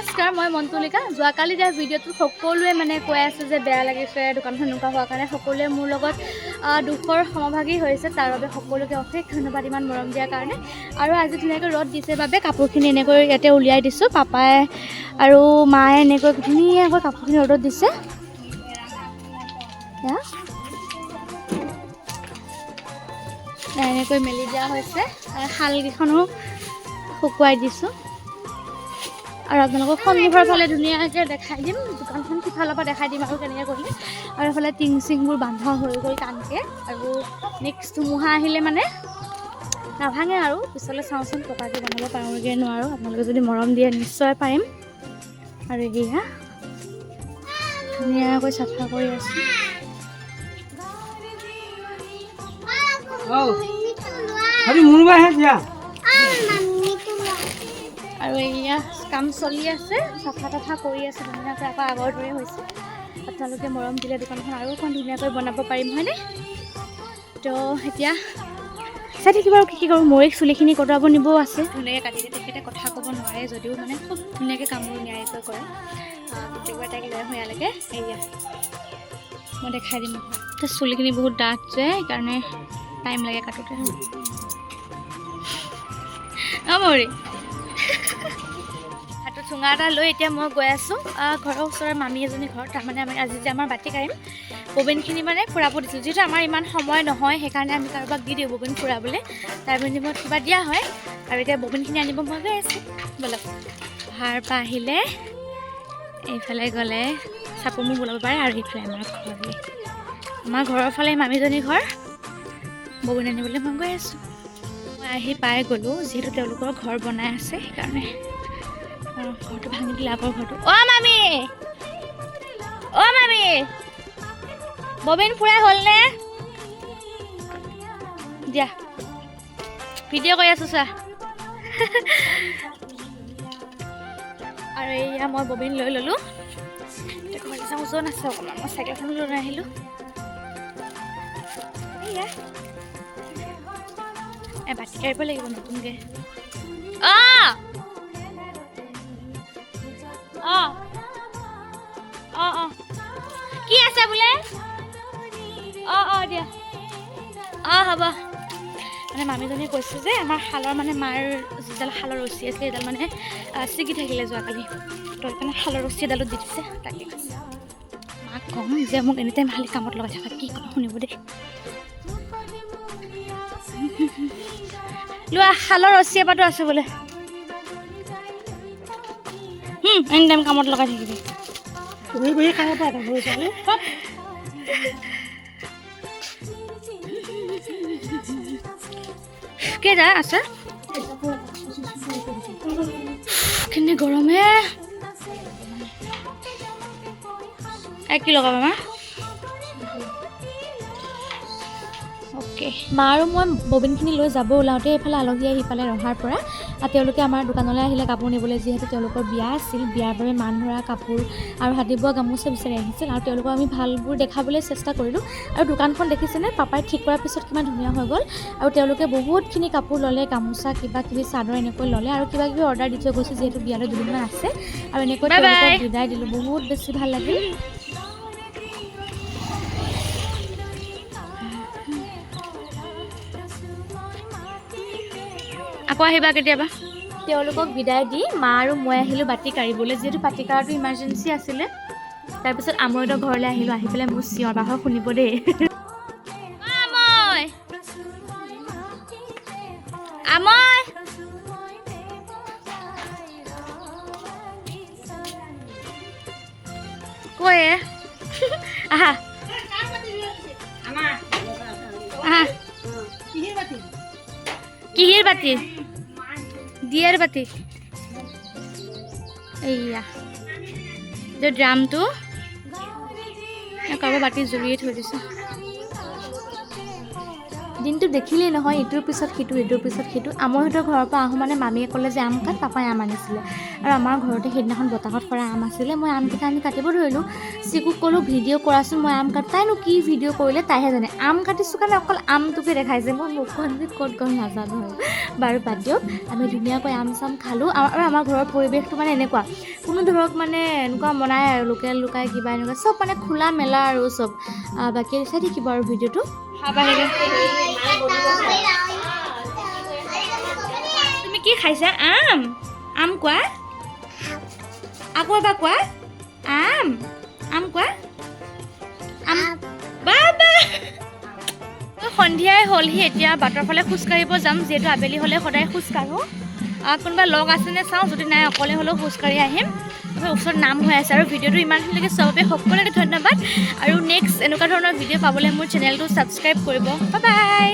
নমস্কাৰ মই মন্তুলিকা। যোৱাকালি দিয়া ভিডিঅ'টোত সকলোৱে মানে কৈ আছে যে বেয়া লাগিছে দোকানখন এনেকুৱা হোৱাৰ কাৰণে সকলোৱে মোৰ লগত দুখৰ সমভাগী হৈছে তাৰ বাবে সকলোকে অশেষ ধন্যবাদ ইমান মৰম দিয়াৰ কাৰণে। আৰু আজি ধুনীয়াকৈ ৰ'দ দিছে বাবে কাপোৰখিনি এনেকৈ ইয়াতে উলিয়াই দিছোঁ পাপাই আৰু মায়ে এনেকৈ ধুনীয়াকৈ কাপোৰখিনি ৰ'দত দিছে। এনেকৈ মেলি দিয়া হৈছে শালকেইখনো শুকুৱাই দিছোঁ। আৰু আপোনালোকক সন্মুখৰ ফালে ধুনীয়াকৈ দেখাই দিম। দোকানখন সিফালৰ পৰা দেখাই দিম আৰু কেনেকৈ কৰিলে। আৰু এইফালে টিং চিংবোৰ বান্ধা হৈ গ'ল টানকৈ আৰু নেক্সট ধুমুহা আহিলে মানে নাভাঙে আৰু। পিছলৈ চাওঁচোন পকাকৈ বনাব পাৰোঁগৈ নোৱাৰোঁ। আপোনালোকে যদি মৰম দিয়ে নিশ্চয় পাৰিম। আৰু এয়া ধুনীয়াকৈ চাফা কৰি আছোঁ। আৰু এয়া কাম চলি আছে, চাফা তাফা কৰি আছে, ধুনীয়াকৈ আকৌ আগৰ দৰে হৈছে। আপোনালোকে মৰম দিলে দোকানখন আৰু অকণ ধুনীয়াকৈ বনাব পাৰিম, হয়নে? তো এতিয়া চাই থাকিব আৰু কি কি কৰোঁ। মৰিক চুলিখিনি কটাব নিবও আছে। ধুনীয়াকৈ কাটি তেখেতে কথা ক'ব নোৱাৰে, যদিও মানে খুব ধুনীয়াকৈ কামবোৰ নিয়াৰিকৈ কৰে। প্ৰত্যেকবাৰ তাইক লৈ আহোঁ ইয়ালৈকে। মই দেখাই দিম চুলিখিনি বহুত ডাঠ যে, সেইকাৰণে টাইম লাগে কাটোতে। অঁ মৰি চুঙা এটা লৈ এতিয়া মই গৈ আছোঁ। ঘৰৰ ওচৰৰ মামী এজনী ঘৰত তাৰমানে আমি আজি যে আমাৰ বাতি কাঢ়িম ববিনখিনি মানে ফুৰাব দিছিলোঁ। যিহেতু আমাৰ ইমান সময় নহয় সেইকাৰণে আমি কাৰোবাক দি দিওঁ ববিন ফুৰাবলৈ। তাৰ বিনিময়ত কিবা দিয়া হয় আৰু এতিয়া ববিনখিনি আনিব মই গৈ আছোঁ। বলক পাহাৰ পৰা আহিলে এইফালে গ'লে চাপমু ওলাব পাৰে আৰু এইফালে আমাৰ ঘৰলৈ আমাৰ ঘৰৰ ফালে মামীজনীৰ ঘৰ ববিন আনিবলৈ মই গৈ আছোঁ। মই আহি পাই গ'লোঁ যিহেতু তেওঁলোকৰ ঘৰ বনাই আছে সেইকাৰণে ঘৰটো ভাঙি দিলে আগৰ ঘৰটো। অ' মামী! অ' মামী! ববিন ফুৰাই হ'লনে? দিয়া। ভিডিঅ' কৰি আছোঁ চা আৰু এয়া মই ববিন লৈ ল'লোঁ। ঘৰলৈ যাওঁ ওজন আছে অকণমান। মই চাইকেলখনো লৈ আহিলোঁ। এয়া এ বাতি কাঢ়িব লাগিব নতুনকৈ। অঁ! অঁ। অঁ অঁ। কি আছে বোলে? অঁ অঁ দিয়া। অঁ হ'ব। মানে মামীজনীয়ে কৈছে যে আমাৰ শালৰ মানে মাৰ যিডাল শালৰ ৰছী আছিলে সেইডাল মানে ছিগি থাকিলে যোৱাকালি। তো সেইকাৰণে শালৰ ৰছী এডালো দি দিছে তাকে মাক ক'ম যে মোক এনি টাইম খালি কামত লগাই থাকা কি ক'ম শুনিব দেই। লোৱা শালৰ ৰছী এপাতো আছে বোলে। এনি টাইম কামত লগাই থাকিবি ঘূৰি বহি খাব পাই সৰু ছোৱালী কেইটা আছে? কেনে গৰমে। এক কি লগাবা মা। অ'কে মা আৰু মই ববিনখিনি লৈ যাব ওলাওঁতে এইফালে আলহী আহি পালে ৰহাৰ পৰা। তেওঁলোকে আমাৰ দোকানলৈ আহিলে কাপোৰ নিবলৈ যিহেতু তেওঁলোকৰ বিয়া আছিল বিয়াৰ বাবে মান ধৰা কাপোৰ আৰু হাতি বোৱা গামোচা বিচাৰি আহিছিল। আৰু তেওঁলোকক আমি ভালবোৰ দেখাবলৈ চেষ্টা কৰিলোঁ। আৰু দোকানখন দেখিছেনে? পাপাই ঠিক কৰাৰ পিছত কিমান ধুনীয়া হৈ গ'ল। আৰু তেওঁলোকে বহুতখিনি কাপোৰ ল'লে গামোচা কিবা কিবি চাদৰ এনেকৈ ল'লে আৰু কিবা কিবি অৰ্ডাৰ দি থৈ গৈছে যিহেতু বিয়ালৈ দুদিনমান আছে। আৰু এনেকৈ তেওঁলোকক বিদায় দিলোঁ। বহুত বেছি ভালো লাগিল। আকৌ আহিবা কেতিয়াবা? তেওঁলোকক বিদায় দি মা আৰু মই আহিলোঁ বাতি কাঢ়িবলৈ। যিহেতু বাতি কাঢ়াটো ইমাৰ্জেঞ্চি আছিলে। তাৰপিছত আমৈহঁতৰ ঘৰলৈ আহিলোঁ। আহি পেলাই মোৰ চিঞৰ বাখৰ শুনিব দেই। আমৈ! কয়ে আহা। কিহিৰ বাতি? দিয়াৰ বাতি। এইয়া। যে ড্ৰামটো কাৰোবাৰ বাতি জুৰিয়ে থৈ দিছে। দিনটো দেখিলেই নহয়, ইটোৰ পিছত সিটো, ইটোৰ পিছত সিটো। আমৰহঁতৰ ঘৰৰ পৰা আহোঁ মানে মামীয়ে ক'লে যে আম কাট, পাপাই আম আনিছিলে। আৰু আমাৰ ঘৰতে সেইদিনাখন বতাহত পৰা আম আছিলে, মই আমকেইটা আনি কাটিব ধৰিলোঁ। চিকুক ক'লোঁ, ভিডিঅ' কৰাচোন মই আম কাট। তাইনো কি ভিডিঅ' কৰিলে, তাইহে জানে। আম কাটিছোঁ কাৰণে অকল আমটোকে দেখাইছে মই মুখখন যে ক'ত গ'ল নাজানো আৰু। বাৰু বাদ দিয়ক, আমি ধুনীয়াকৈ আম চাম খালোঁ। আৰু আমাৰ ঘৰৰ পৰিৱেশটো মানে এনেকুৱা। কোনো ধৰক মানে এনেকুৱা বনাই আৰু, লোকেল লুকাই কিবা এনেকুৱা, চব মানে খোলা মেলা আৰু চব। বাকী চাই থাকিব আৰু ভিডিঅ'টো। তুমি কি খাইছা? আম। আম কোৱা? আকৌ এবাৰ কোৱা? আম। আম কোৱা? আম। বাবা! সন্ধিয়াই হ'লহি এতিয়া বাটৰ ফালে খোজকাঢ়িব যাম, যিহেতু আবেলি হ'লে সদায় খোজকাঢ়োঁ। কোনোবা লগ আছেনে চাওঁ, যদি নাই, অকলে হ'লেও খোজকাঢ়ি আহিম। ওচৰত নাম হৈ আছে আৰু ভিডিঅ'টো ইমানখিনিলৈকে চবৰ বাবে সকলোকে ধন্যবাদ। আৰু নেক্সট এনেকুৱা ধৰণৰ ভিডিঅ' পাবলৈ মোৰ চেনেলটো ছাবস্ক্ৰাইব কৰিব। বাই